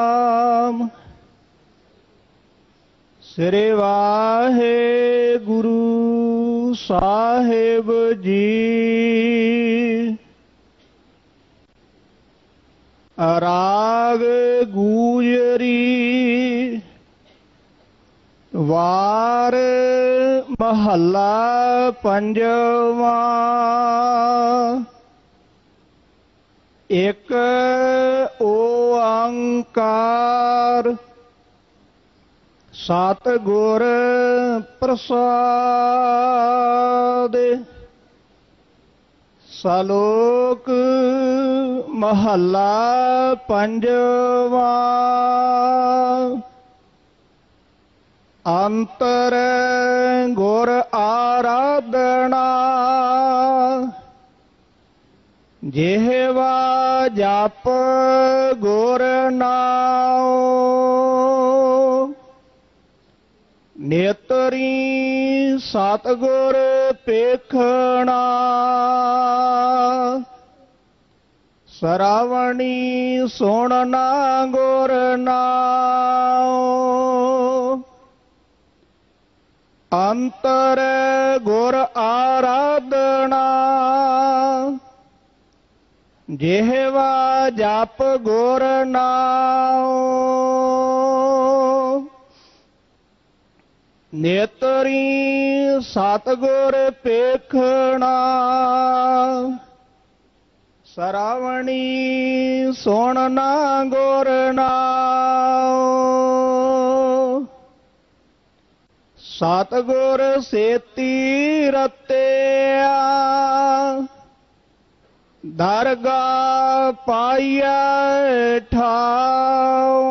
ਨਾਮ ਸ੍ਰੀ ਵਾਹਿਗੁਰੂ ਸਾਹਿਬ ਜੀ। ਰਾਗ ਗੂਜਰੀ ਵਾਰ ਮਹੱਲਾ ਪੰਜਵਾਂ। ਇੱਕ ਓੰਕਾਰ ਸਤ ਗੁਰ ਪ੍ਰਸਾਦ ਸਲੋਕ ਮਹੱਲਾ ਪੰਜਵਾਂ ਅੰਤਰ ਗੁਰ ਆਰਾਧਨਾ ਜਿਹਵਾ ਜਪ ਗੁਰ ਨਾਉ ਨੇਤਰੀ ਸਤਗੁਰ ਪੇਖਣਾ ਸਰਾਵਣੀ ਸੁਣਨਾ ਗੁਰ ਨਾਉ ਅੰਤਰ ਗੁਰ ਆਰਾਧਨਾ ਜਿਹਵਾ ਜਪ ਗੁਰ ਨਾਉ। ਨੇਤਰੀ ਸਤਗੁਰ ਪੇਖਣਾ। ਸਰਾਵਣੀ ਸੁਣਨਾ ਗੁਰ ਨਾਉ। ਸਤਗੁਰ ਸੇਤੀ ਰਤਿਆ। ਦਰਗਾ ਪਾਈਐ ਠਾਉ।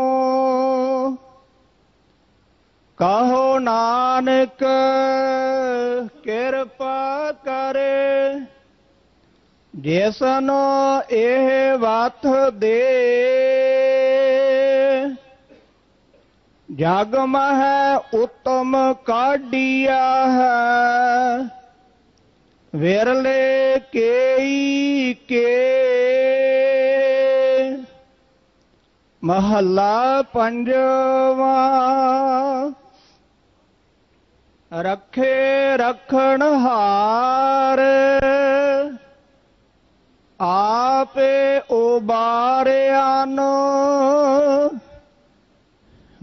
ਕਹੋ ਨਾਨਕ, ਕਿਰਪਾ ਕਰੇ। ਜਿਸਨੋ ਇਹ ਵਤ ਦੇ, ਜਗ ਮਹਿ ਉਤਮ ਕਾਢੀਆ ਹੈ। ਵਿਰਲੇ ਕੇਈ ਕੇ ਮਹੱਲਾ ਪੰਜਵਾ। ਰੱਖੇ ਰਖਣ ਹਾਰ ਆਪੇ ਉਬਾਰਿਆਨ।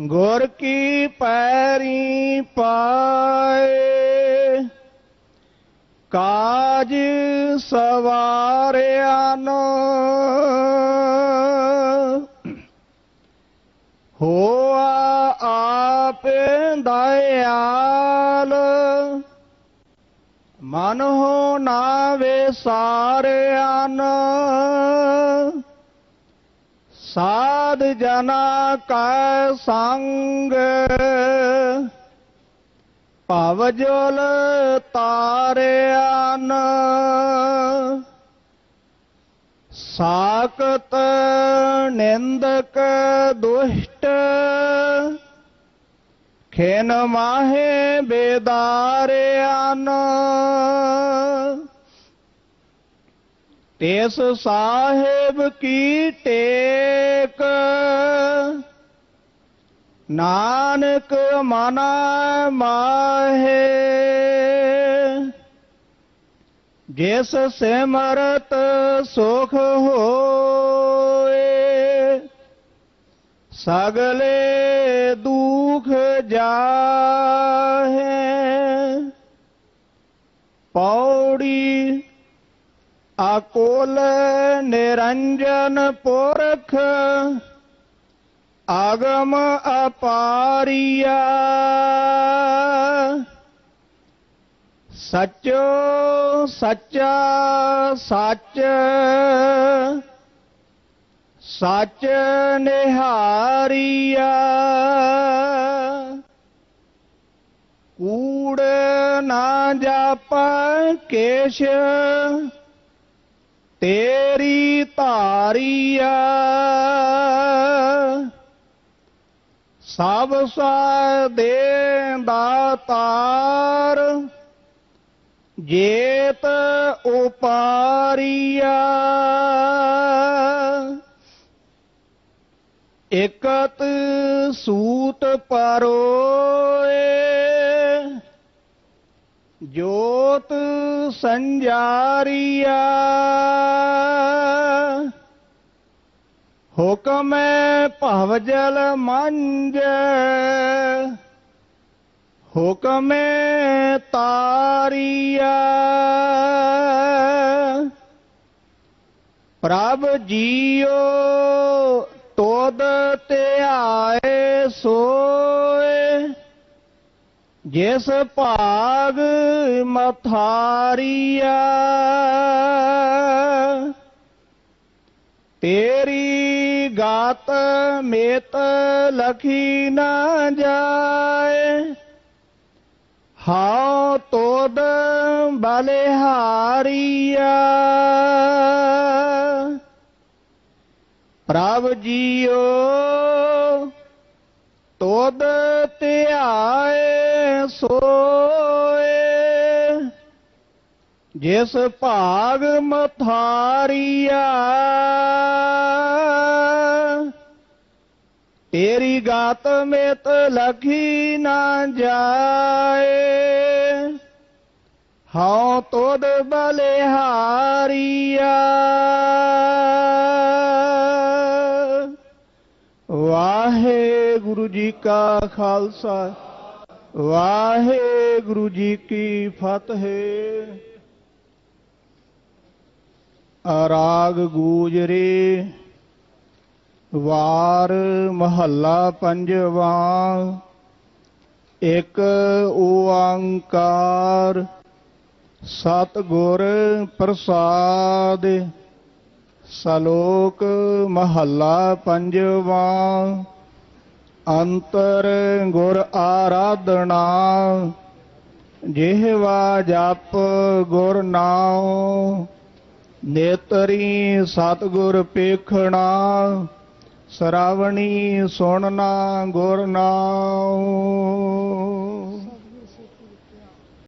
ਗੁਰ ਕੀ ਪੈਰੀ ਪਾਏ। ਕਾਜ ਸਵਾਰਿਆਨ ਹੋਆ ਆਪੇ ਦਇਆਲ। ਮਨ ਹੋ ਨਾ। ਵਿਸਾਰਿਆਨ ਸਾਧ ਜਨਾ ਕਾ ਸੰਗ। ਭਵ ਜਲ ਤਾਰਿਆਨ ਸਾਕਤ ਨਿੰਦਕ ਦੁਸ਼ਟ। ਖੇਨ ਮਾਹੇ ਬੇਦਾਰਿਆਨ ਤਿਸ ਸਾਹਿਬ ਕੀ ਟੇਕ। ਨਾਨਕ ਮਨਾ ਮਾਹੇ ਜਿਸ ਸਿਮਰਤ ਸੁਖ ਹੋਏ ਸਗਲੇ ਦੁਖ ਜਾਹੇ। ਪੌੜੀ ਅਕੋਲ ਨਿਰੰਜਨ ਪੁਰਖ ਆਗਮ ਅਪਾਰੀਆ। ਸਚੋ ਸੱਚਾ ਸੱਚ ਸੱਚ ਨਿਹਾਰੀਆ। ਕੂੜ ਨਾ ਜਾਪ ਕੇਸ਼ ਤੇਰੀ ਧਾਰੀਆ। ਸਭ ਸਾ ਦੇ ਦਾਤਾਰ ਜੇਤ ਉਪਾਰੀਆ। ਇਕਤ ਸੂਤ ਪਰੋਏ ਜੋਤ ਸੰਜਾਰੀਆ। ਹੁਕਮੈ ਭਵ ਜਲ ਮੰਜ ਹੁਕਮੈ ਤਾਰੀਆ ਪ੍ਰਭ ਜੀਓ ਤੋਦ ਧਿਆਏ ਸੋਏ ਜਿਸ ਭਾਗ ਮਥਾਰੀਆ ਤੇਰੀ ਗਾਤ ਮੇਤ ਲਖੀ ਨਾ ਜਾਏ। ਹਾਉ ਤੋਦ ਬਲਿਹਾਰੀਆ ਪ੍ਰਭ ਜੀਓ ਤੋਦ ਧਿਆਏ ਸੋਏ। ਜਿਸ ਭਾਗ ਮਥਾਰੀਆ ਤੇਰੀ ਗਾਤ ਮੇਤ ਲਖੀ ਨਾ ਜਾਏ। ਹਉ ਤੋਦ ਬਲਿਹਾਰੀਆ ਵਾਹਿਗੁਰੂ ਜੀ ਕਾ ਖਾਲਸਾ, ਵਾਹਿਗੁਰੂ ਜੀ ਕੀ ਫਤਿਹ। ਰਾਗ ਗੂਜਰੇ ਵਾਰ ਮਹੱਲਾ ਪੰਜਵਾ, ਇੱਕ ਓੰਕਾਰ, ਸਤਿਗੁਰ ਪ੍ਰਸਾਦ, ਸਲੋਕ ਮਹੱਲਾ ਪੰਜਵਾ, ਅੰਤਰ ਗੁਰ ਆਰਾਧਨਾ, ਜਿਹਵਾ ਜਪ ਗੁਰ ਨਾਉ, ਨੇਤਰੀ ਸਤਿਗੁਰ ਪੇਖਣਾ ਸਰਾਵਣੀ ਸੁਣਨਾ ਗੁਰ ਨਾਉ।